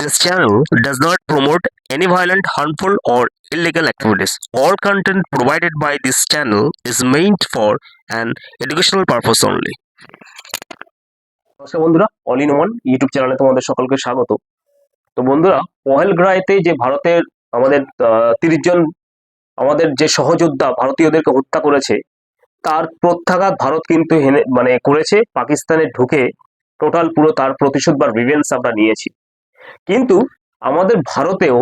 This channel does not promote any violent, harmful, or illegal activities. All content provided by this channel is meant for an educational purpose only. নমস্কার বন্ধুরা all in one YouTube চ্যানেলে তোমাদের সকলকে স্বাগত তো বন্ধুরা পহেলগ্রাইতে যে ভারতের আমাদের তিরিশ জন আমাদের যে সহযোদ্ধা ভারতীয়দেরকে হত্যা করেছে তার প্রত্যাঘাত ভারত কিন্তু মানে করেছে পাকিস্তানে ঢুকে টোটাল পুরো তার প্রতিশোধ বা রিভেন্স আমরা নিয়েছি কিন্তু আমাদের ভারতেও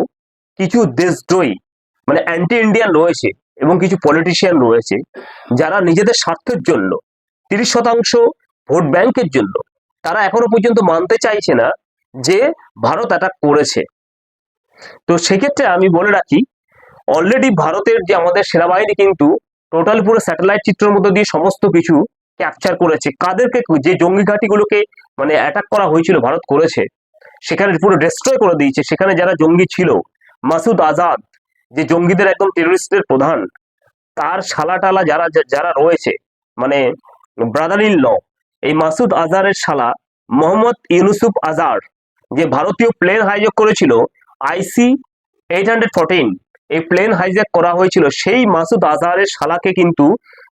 কিছু দেশদ্রোহী মানে অ্যান্টি ইন্ডিয়ান রয়েছে এবং কিছু পলিটিশিয়ান রয়েছে, যারা নিজেদের স্বার্থের জন্য, তিরিশ শতাংশ ভোট ব্যাংকের জন্য, তারা এখনও পর্যন্ত মানতে চাইছে না যে ভারত অ্যাটাক করেছে। তো সেক্ষেত্রে আমি বলে রাখি অলরেডি ভারতের যে আমাদের সেনাবাহিনী কিন্তু টোটাল পুরো স্যাটেলাইট চিত্রের মধ্যে দিয়ে সমস্ত কিছু ক্যাপচার করেছে। কাদেরকে যে জঙ্গি ঘাঁটিগুলোকে মানে অ্যাটাক করা হয়েছিল, ভারত করেছে সেখানে পুরো ডিস্ট্রয় করে দিয়েছে। সেখানে যারা জঙ্গি ছিল, মাসুদ আজাদ, যে জঙ্গিদের একদম টেরোরিস্টের প্রধান, তার শালা টালা যারা যারা রয়েছে মানে ব্রাদার ইন ল এই মাসুদ আজারের শালা মোহাম্মদ ইউনুসুফ আজার যে ভারতীয় প্লেন হাইজ্যাক করেছিল আইসি এইট হান্ড্রেড ফোরটিন এই প্লেন হাইজ্যাক করা হয়েছিল, সেই মাসুদ আজহারের শালাকে কিন্তু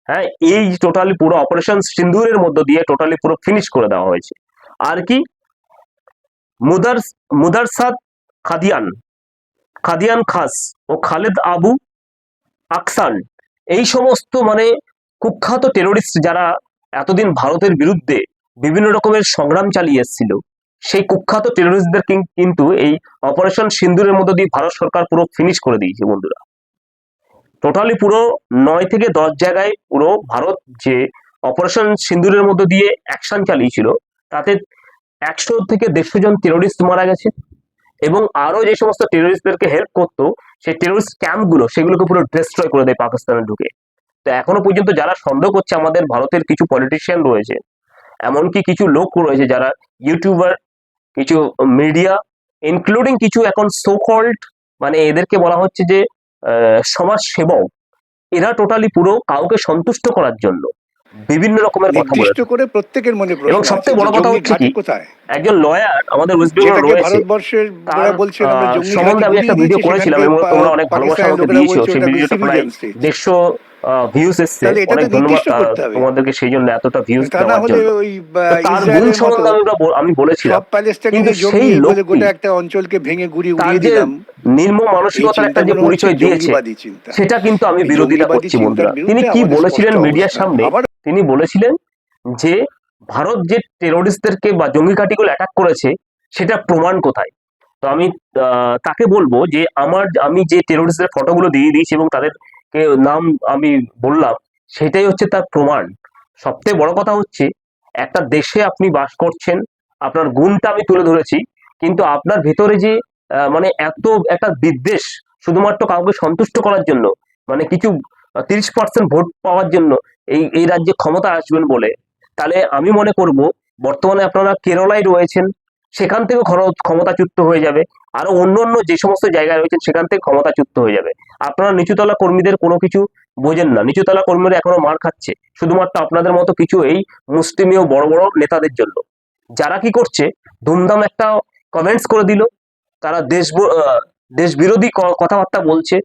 হ্যাঁ এই টোটালি পুরো অপারেশন সিন্দুরের মধ্য দিয়ে টোটালি পুরো ফিনিশ করে দেওয়া হয়েছে। আর কি? মুদারসাদ খাদিয়ান খাদিয়ান খাস ও খালেদ আবু আকসান। এই সমস্ত মানে কুখ্যাত টেরোরিস্ট যারা এতদিন ভারতের বিরুদ্ধে বিভিন্ন রকমের সংগ্রাম চালিয়ে এসেছিল, সেই কুখ্যাত টেরোরিস্টদের কিন্তু এই অপারেশন সিন্দুরের মধ্য দিয়ে ভারত সরকার পুরো ফিনিশ করে দিয়েছে বন্ধুরা। টোটালি পুরো নয় থেকে দশ জায়গায় পুরো ভারত যে অপারেশন সিন্দুরের মধ্য দিয়ে অ্যাকশন চালিয়েছিল, তাতে একশো থেকে দেড়শো জন টেরোরিস্ট মারা গেছে এবং আরও যে সমস্ত টেরোরিস্টদেরকে হেল্প করতো সেই টেরোরিস্ট ক্যাম্পগুলো সেগুলোকে পুরো ডিস্ট্রয় করে দেয় পাকিস্তানে ঢুকে। তো এখনও পর্যন্ত যারা সন্দেহ করছে আমাদের ভারতের কিছু পলিটিশিয়ান রয়েছে এমনকি কিছু লোক রয়েছে যারা ইউটিউবার কিছু মিডিয়া ইনক্লুডিং কিছু এখন সো কল্ড মানে এদেরকে বলা হচ্ছে যে সমাজ সেবক এরা টোটালি পুরো কাউকে সন্তুষ্ট করার জন্য বিভিন্ন রকমের কথা বলে করে প্রত্যেকের মনে এবং সবথেকে বড় কথা হচ্ছে কি, কোথায়? একজন লয়ার আমাদের ওয়েস্ট বেঙ্গল রয়েছে সম্বন্ধে আমি একটা ভিডিও করেছিলাম এবং তোমরা অনেক ভালোবাসা আমাকে দিয়েছ সেই ভিডিওটা প্রায় দেড়শো ভিউজ এসছে অনেক ধন্যবাদ। তোমাদেরকে সেই জন্য এতটা ভিউজ দেওয়ার জন্য। তার গুণ সম্বন্ধে আমি বলেছিলাম। কিন্তু সেই লোকটি একটা অঞ্চলকে ভেঙে গুড়ি উড়িয়ে দিলাম নির্ম মানসিকতার একটা যে পরিচয় দিয়েছে সেটা কিন্তু আমি বিরোধিতা করছি বন্ধুরা। তিনি কি বলেছিলেন মিডিয়ার সামনে? আবার তিনি বলেছিলেন যে ভারত যে টেরোরিস্টদেরকে বা জঙ্গি ঘাঁটিগুলো অ্যাটাক করেছে, সেটা প্রমাণ কোথায়? তো আমি তাকে বলব যে আমার, আমি যে টেরোরিস্টদের ফটোগুলো দিয়ে দিয়েছি এবং তাদেরকে নাম আমি বললাম, সেটাই হচ্ছে তার প্রমাণ। সবথেকে বড় কথা হচ্ছে, একটা দেশে আপনি বাস করছেন, আপনার গুণটা আমি তুলে ধরেছি, কিন্তু আপনার ভেতরে যে মানে এত একটা বিদ্বেষ শুধুমাত্র কাউকে সন্তুষ্ট করার জন্য মানে কিছু তিরিশ পার্সেন্ট ভোট পাওয়ার জন্য এই এই রাজ্যে ক্ষমতা আসবেন বলে তাহলে আমি মনে করব, বর্তমানে আপনারা কেরলায় রয়েছেন, সেখান থেকে ক্ষমতাচ্যুত হয়ে যাবে। আরও অন্য অন্য যে সমস্ত জায়গায় রয়েছেন, সেখান থেকে ক্ষমতাচ্যুত হয়ে যাবে। আপনারা নিচুতলা কর্মীদের কোনো কিছু বোঝেন না। নিচুতলা কর্মীরা এখনও মার খাচ্ছে। শুধুমাত্র আপনাদের মতো কিছু এই মুসলিমীয় বড় বড় নেতাদের জন্য। যারা কি করছে, ধুমধাম একটা কমেন্টস করে দিল। তারা দেশ দেশ বিরোধী কথাবার্তা বলছে।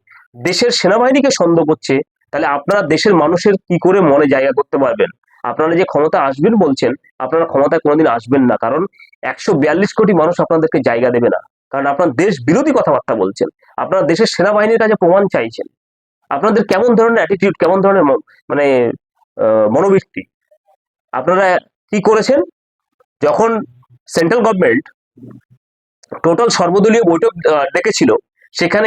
দেশের সেনাবাহিনীকে সন্দেহ করছে। তাহলে আপনারা দেশের মানুষের কি করে মনে জায়গা করতে পারবেন? আপনারা যে ক্ষমতা আসবেন বলছেন, আপনারা ক্ষমতায় কোনোদিন আসবেন না, কারণ একশো বিয়াল্লিশ কোটি মানুষ আপনাদেরকে জায়গা দেবে না। কারণ আপনার দেশ বিরোধী কথাবার্তা বলছেন, আপনারা দেশের সেনাবাহিনীর কাছে প্রমাণ চাইছেন। আপনাদের কেমন ধরনের অ্যাটিটিউড কেমন ধরনের মানে মনোবৃত্তি? আপনারা কি করেছেন? যখন সেন্ট্রাল গভর্নমেন্ট টোটাল সর্বদলীয় বৈঠক ডেকেছিল সেখানে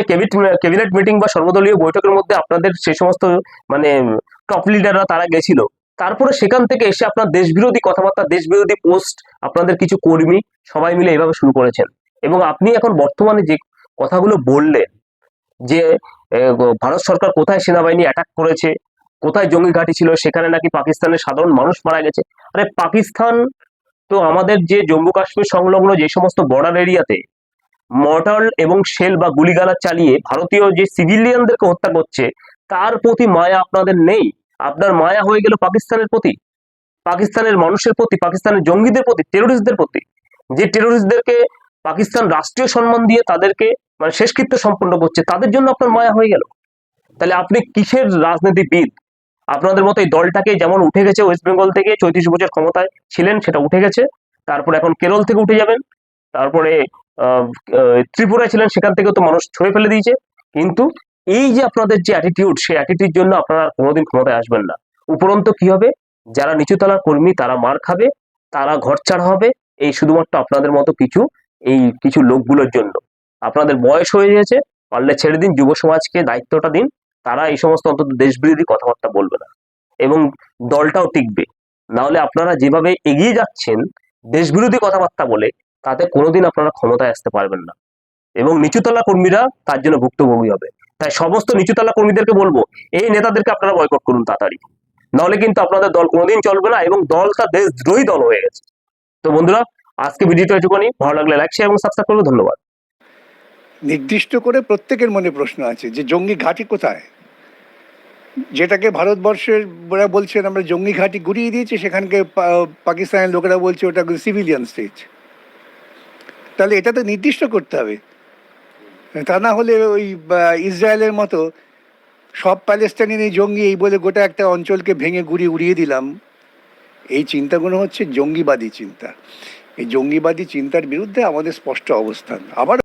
ক্যাবিনেট মিটিং বা সর্বদলীয় বৈঠকের মধ্যে আপনাদের সে সমস্ত মানে টপ লিডাররা তারা গেছিল। তারপরে সেখান থেকে এসে আপনার দেশ বিরোধী কথাবার্তা দেশ বিরোধী পোস্ট আপনাদের কিছু কর্মী সবাই মিলে এভাবে শুরু করেছেন। এবং আপনি এখন বর্তমানে যে কথাগুলো বললেন, যে ভারত সরকার কোথায় সেনাবাহিনী অ্যাটাক করেছে, কোথায় জঙ্গি ঘাঁটি ছিল, সেখানে নাকি পাকিস্তানের সাধারণ মানুষ মারা গেছে। আরে, পাকিস্তান তো আমাদের যে জম্মু কাশ্মীর সংলগ্ন যে সমস্ত বর্ডার এরিয়াতে মর্টাল এবং শেল বা গুলিগালা চালিয়ে ভারতীয় যে সিভিলিয়ানদেরকে হত্যা করছে, তার প্রতি মায়া আপনাদের নেই? আপনার মায়া হয়ে গেল পাকিস্তানের প্রতি? পাকিস্তানের মানুষের প্রতি, পাকিস্তানের জঙ্গিদের প্রতি টেরোরিস্টদের প্রতি? যে টেরোরিস্টদেরকে পাকিস্তান রাষ্ট্রীয় সম্মান দিয়ে তাদেরকে মানে শেষকৃত্য সম্পন্ন করছে, তাদের জন্য আপনার মায়া হয়ে গেল? তাহলে আপনি কিসের রাজনীতিবিদ? আপনাদের মতো এই দলটাকে যেমন উঠে গেছে ওয়েস্ট বেঙ্গল থেকে চৌত্রিশ বছর ক্ষমতায় ছিলেন, সেটা উঠে গেছে। তারপর এখন কেরল থেকে উঠে যাবেন। তারপরে ত্রিপুরায় ছিলেন, সেখান থেকেও তো মানুষ ছড়ে ফেলে দিয়েছে। কিন্তু এই যে আপনাদের যে অ্যাটিটিউড সেই অ্যাটিটিউড জন্য আপনারা কোনোদিন ক্ষমতায় আসবেন না। উপরন্ত কি হবে? যারা নিচুতলার কর্মী, তারা মার খাবে, তারা ঘর ছাড়া হবে। এই শুধুমাত্র আপনাদের মতো কিছু, এই কিছু লোকগুলোর জন্য। আপনাদের বয়স হয়ে গেছে পারলে ছেড়ে দিন, যুব সমাজকে দায়িত্বটা দিন। তারা এই সমস্ত অন্তত দেশবিরোধী কথাবার্তা বলবে না। এবং দলটাও টিকবে। নাহলে আপনারা যেভাবে এগিয়ে যাচ্ছেন, দেশবিরোধী কথাবার্তা বলে তাতে কোনোদিন আপনারা ক্ষমতায় আসতে পারবেন না। এবং নিচুতলা কর্মীরা তার জন্য ভুক্তভোগী হবে। তাই সমস্ত নিচুতলা কর্মীদেরকে বলব, এই নেতাদেরকে আপনারা বয়কট করুন তাড়াতাড়ি। নাহলে কিন্তু আপনাদের দল কোনোদিন চলবে না এবং দলটা দেশদ্রোহী দল হয়ে গেছে। তো বন্ধুরা, আজকে ভিডিওটা এটুকুনি। ভালো লাগলে লাইক শেয়ার এবং সাবস্ক্রাইব করবে ধন্যবাদ। নির্দিষ্ট করে প্রত্যেকের মনে প্রশ্ন আছে যে, জঙ্গি ঘাঁটি কোথায়? যেটাকে ভারতবর্ষের বলছেন, আমরা জঙ্গি ঘাঁটি গুড়িয়ে দিয়েছি, সেখানকে পাকিস্তানের লোকেরা বলছে ওটা সিভিলিয়ান স্টেট তাহলে এটা তো নির্দিষ্ট করতে হবে। তা না হলে ওই ইসরায়েলের মতো সব প্যালেস্টাইনি জঙ্গি এই বলে গোটা একটা অঞ্চলকে ভেঙে গুড়িয়ে উড়িয়ে দিলাম। এই চিন্তাগুলো হচ্ছে জঙ্গিবাদী চিন্তা। এই জঙ্গিবাদী চিন্তার বিরুদ্ধে আমাদের স্পষ্ট অবস্থান। আবার